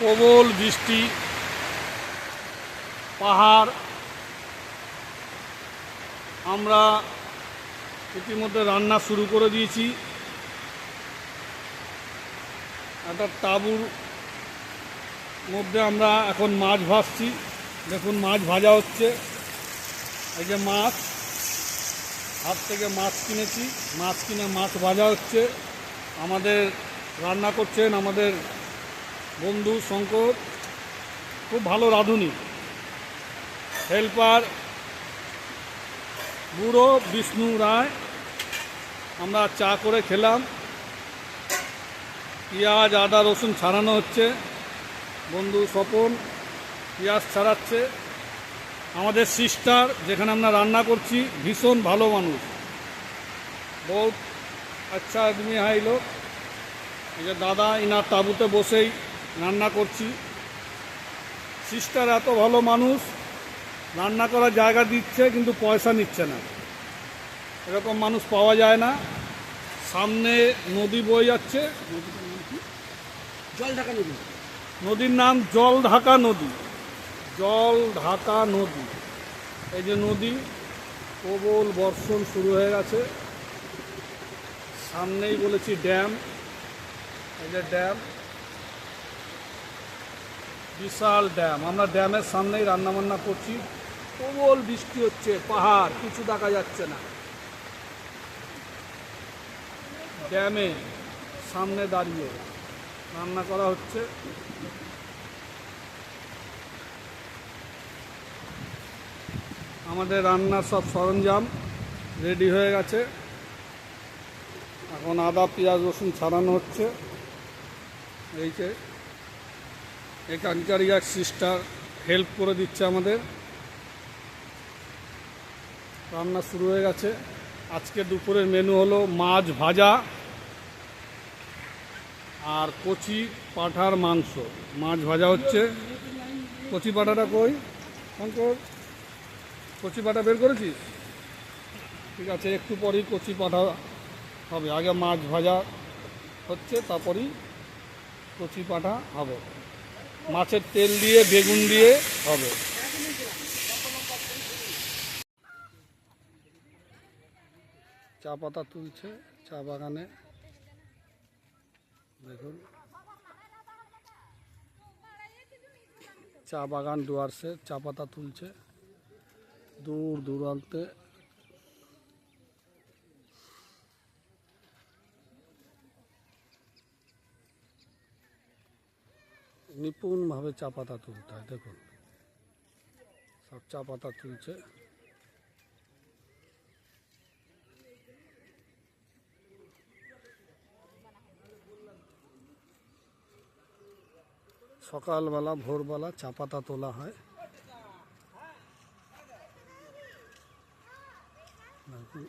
প্রবল বৃষ্টি, পাহাড়। আমরা ইতিমধ্যে রান্না শুরু করে দিয়েছি। একটা তাঁবুর মধ্যে আমরা এখন মাছ ভাজছি। দেখুন, মাছ ভাজা হচ্ছে। এই যে মাছ, হাত থেকে মাছ কিনেছি। মাছ কিনে মাছ ভাজা হচ্ছে। আমাদের রান্না করছেন আমাদের বন্ধু শঙ্কর, খুব ভালো রাঁধুনি। হেল্পার বুড়ো বিষ্ণু রায়, আমরা চা করে খেলাম। পেঁয়াজ, আদা, রসুন ছাড়ানো হচ্ছে। বন্ধু স্বপন পেঁয়াজ ছাড়াচ্ছে। আমাদের সিস্টার যেখানে আমরা রান্না করছি, ভীষণ ভালো মানুষ। বহুত আচ্ছা আদমি হাই লোক। এই যে দাদা, ইনার তাঁবুতে বসেই রান্না করছি। সিস্টার এত ভালো মানুষ রান্না করার জায়গা দিচ্ছে কিন্তু পয়সা নিচ্ছে না। এরকম মানুষ পাওয়া যায় না। সামনে নদী বয়ে যাচ্ছে। জল ঢাকা নদী। নদীর নাম জল ঢাকা নদী। জল ঢাকা নদী। এই যে নদী প্রবল বর্ষণ শুরু হয়ে গেছে। সামনেই বলেছি ড্যাম। এই যে ড্যাম বিশাল ড্যাম। আমরা ড্যামের সামনেই রান্নাবান্না করছি। প্রবল বৃষ্টি হচ্ছে, পাহাড়, কিছু দেখা যাচ্ছে না। ড্যামে সামনে দাঁড়িয়ে রান্না করা হচ্ছে। আমাদের রান্নার সব সরঞ্জাম রেডি হয়ে গেছে। এখন আদা, পেঁয়াজ, রসুন ছাড়ানো হচ্ছে। এই যে এখানকারই এক সিস্টার হেল্প করে দিচ্ছে আমাদের। রান্না শুরু হয়ে গেছে। আজকে দুপুরের মেনু হলো মাছ ভাজা আর কচি পাঠার মাংস। মাছ ভাজা হচ্ছে। কচি পাঠাটা কই? শঙ্কর, কচি পাঠা বের করেছিস? ঠিক আছে, একটু পরেই কচি পাঠা হবে। আগে মাছ ভাজা হচ্ছে, তারপরেই কচি পাঠা হবে। মাছের তেল দিয়ে, বেগুন দিয়ে হবে। চা পাতা তুলছে, চা বাগানে। দেখুন। চা বাগান ডুয়ার্সে চা পাতা তুলছে। দূর দূরান্তে নিপুণভাবে চা পাতা তুলতে হয়, দেখুন। সব চা পাতা তুলছে। সকালবেলা, ভোরবেলা চা পাতা তোলা হয়। দেখুন